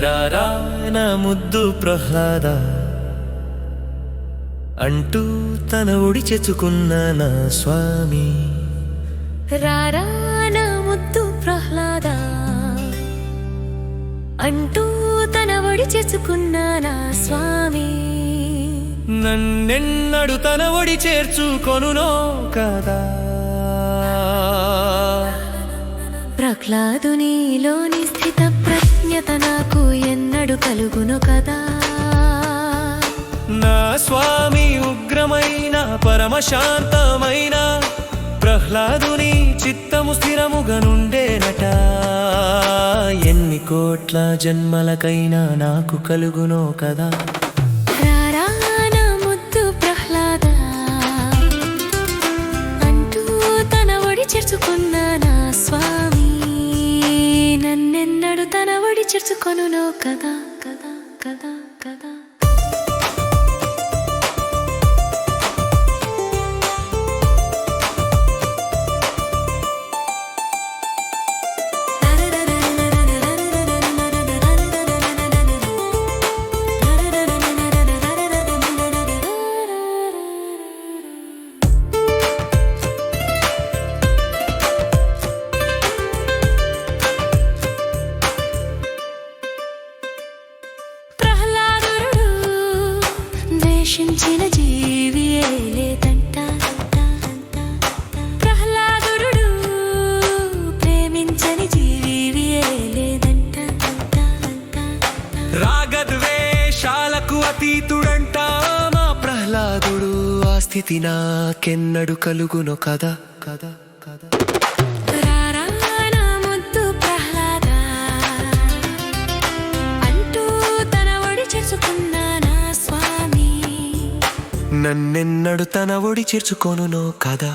రారా నా ముద్దు ప్రహ్లాద. అంటూ తన ఒడి చెచ్చుకున్న నా స్వామి. రారా నా ముద్దు ప్రహ్లాద. అంటూ తన ఒడి చేసుకున్న నా స్వామి. నన్నెన్నడు తన ఒడి చేర్చుకొనునో కదా. ప్రహ్లాదునిలోని స్థిత ధన్యత నాకు ఎన్నడు కలుగును కదా. నా స్వామి ఉగ్రమైన పరమశాంతమైన ప్రహ్లాదుని చిత్తము స్థిరముగా నుండేనట ఎన్ని కోట్ల జన్మలకైనా నాకు కలుగునో కదా. నన్నెన్నడు తన కదా కదా కదా కదా. ద్వేషించిన జీవియే లేదంట. ప్రహ్లాదుడు ప్రేమించని జీవియే లేదంట. రాగద్వేషాలకు అతీతుడంట మా ప్రహ్లాదుడు. ఆ స్థితి నాకెన్నడు కలుగును కదా కదా కదా నన్నెన్నడు తన ఒడి చేర్చుకోను కదా?